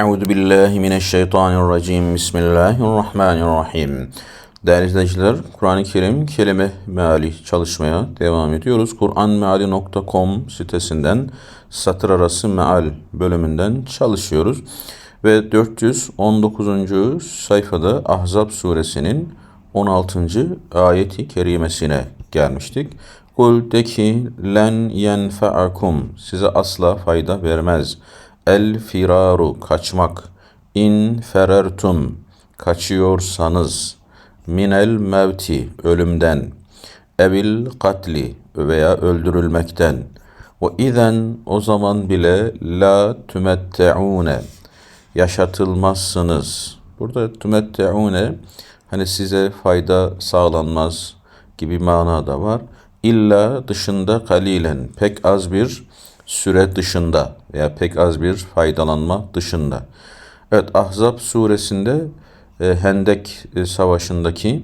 Euzu billahi mineşşeytanirracim. Bismillahirrahmanirrahim. Değerli izleyiciler, Kur'an-ı Kerim kelime meali çalışmaya devam ediyoruz. Kur'anmeali.com sitesinden satır arası meal bölümünden çalışıyoruz. Ve 419. sayfada Ahzab suresinin 16. ayeti kerimesine gelmiştik. Kul de ki len yenfe'akum size asla fayda vermez. El firaru kaçmak. İn ferertum kaçıyorsanız. Minel mevti ölümden. Evil katli veya öldürülmekten. Ve izen o zaman bile la tümette'une yaşatılmazsınız. Burada tümette'une hani size fayda sağlanmaz gibi mana da var. İlla dışında kalilen pek az bir süre dışında veya pek az bir faydalanma dışında. Evet Ahzab suresinde e, Hendek e, savaşındaki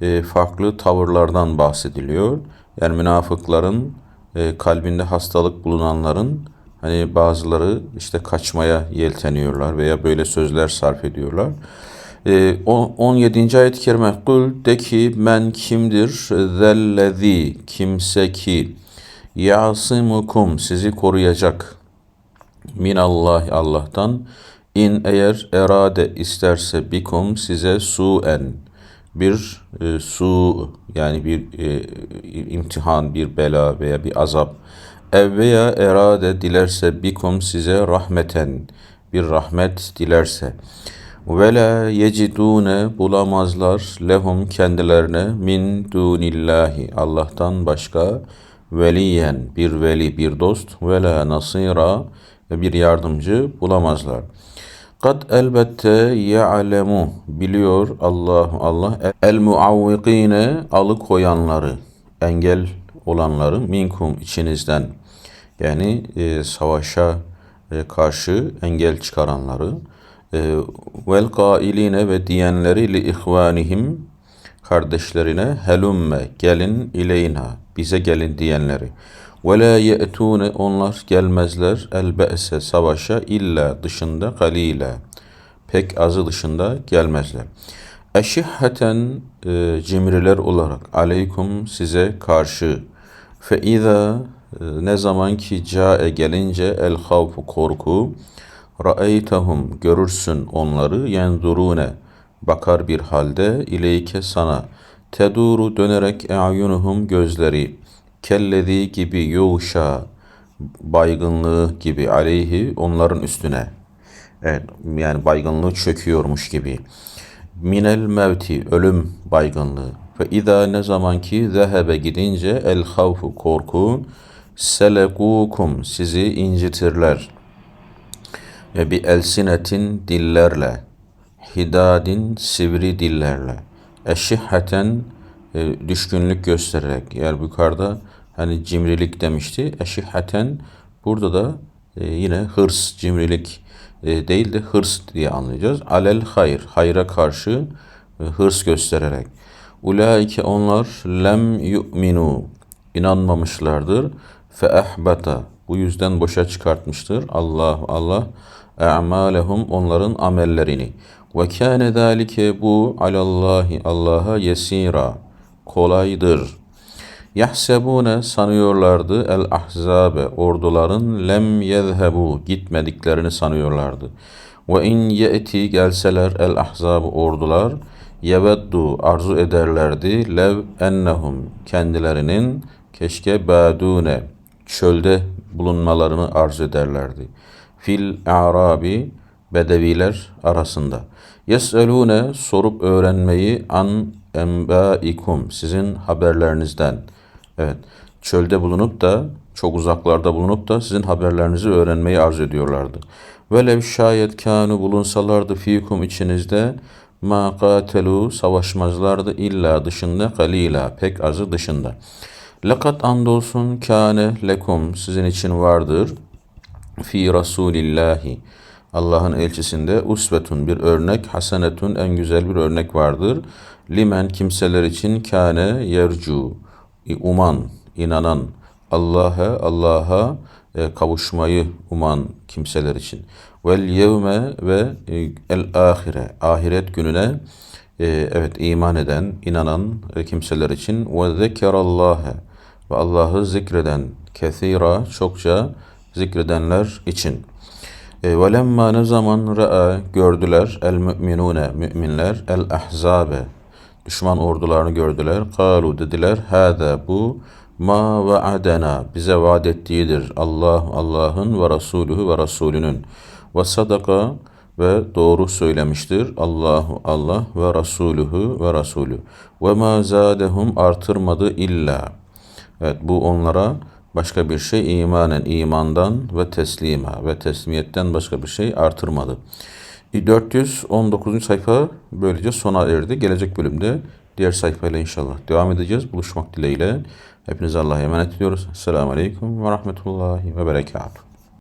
e, farklı tavırlardan bahsediliyor. Yani münafıkların e, kalbinde hastalık bulunanların hani bazıları işte kaçmaya yelteniyorlar veya böyle sözler sarf ediyorlar. E, 17. ayet-i kerime Kul de ki men kimdir zellezi kimse ki yasimukum sizi koruyacak. Min Allah Allah'tan in eğer erade isterse bikum size suen bir e, su yani bir e, imtihan bir bela veya bir azap. Ev veya erade dilerse bikum size rahmeten bir rahmet dilerse. Ve la yecidune bulamazlar lehum kendilerine min dunillahi Allah'tan başka veliyen bir veli bir dost ve la nasira bir yardımcı bulamazlar. Kad elbette ya'lemu biliyor Allah Allah. El muavvikine alıkoyanları engel olanları minkum içinizden. Yani e, savaşa e, karşı engel çıkaranları e, vel kailine ve diyenleri li ihvanihim kardeşlerine helumme gelin ileyna bize gelin diyenleri. Ve la ye'tune onlar gelmezler el be'se savaşa illa dışında kalile. Pek azı dışında gelmezler. Eşihheten e, cimriler olarak aleykum size karşı fe iza e, ne zaman ki cae gelince el havfu korku ra'eytehum görürsün onları yenzurune bakar bir halde ileyke sana teduru dönerek e'yunuhum gözleri. Kellezi gibi yuşa baygınlığı gibi aleyhi onların üstüne. Evet, yani baygınlığı çöküyormuş gibi. Minel mevti ölüm baygınlığı. Ve izâ ne zaman ki zehebe gidince el havfu korku selekukum sizi incitirler. Ve bir elsinetin dillerle hidadin sivri dillerle eşihhaten e, düşkünlük göstererek. Yani yukarıda hani cimrilik demişti eşihhaten burada da e, yine hırs cimrilik e, değil de hırs diye anlayacağız. Alel hayır hayra karşı e, hırs göstererek. Ulaike onlar lem yu'minu inanmamışlardır. Fe ehbata bu yüzden boşa çıkartmıştır Allah Allah e'malehum onların amellerini ve kâne zâlike bu alallahi Allah'a yesira kolaydır. Yahsebune sanıyorlardı el ahzabe orduların lem yezhebu gitmediklerini sanıyorlardı. Ve in ye'ti gelseler el ahzab ordular yeveddu arzu ederlerdi lev ennehum kendilerinin keşke badune çölde bulunmalarını arzu ederlerdi. Fil arabi bedeviler arasında. Yes'elune sorup öğrenmeyi an embaikum sizin haberlerinizden. Evet çölde bulunup da çok uzaklarda bulunup da sizin haberlerinizi öğrenmeyi arz ediyorlardı. Velev şayet kânü bulunsalardı fikum içinizde ma katelu savaşmazlardı illa dışında kalila pek azı dışında. Lekat andolsun kâne lekum sizin için vardır fi Rasulillahi Allah'ın elçisinde usvetun bir örnek, hasenetun en güzel bir örnek vardır. Limen kimseler için kâne yercu, uman, inanan, Allah'a, Allah'a e, kavuşmayı uman kimseler için. vel yevme ve e, el ahire ahiret gününe e, evet iman eden, inanan e, kimseler için ve zekerallâhe ve Allah'ı zikreden kethira çokça zikredenler için. E, ve lemma ne zaman ra'a gördüler el müminune müminler el ahzabe düşman ordularını gördüler. Kalu dediler hâzâ bu ma vaadena bize vaat ettiğidir. Allah Allah'ın ve Resulühü ve Resulünün ve sadaka ve doğru söylemiştir. Allahu Allah ve Resulühü ve Resulü. Ve ma zadehum artırmadı illa. Evet bu onlara başka bir şey imanen imandan ve teslima ve teslimiyetten başka bir şey artırmadı. 419. sayfa böylece sona erdi. Gelecek bölümde diğer sayfayla inşallah devam edeceğiz. Buluşmak dileğiyle. Hepinize Allah'a emanet ediyoruz. Selamun Aleyküm ve Rahmetullahi ve Berekatuhu.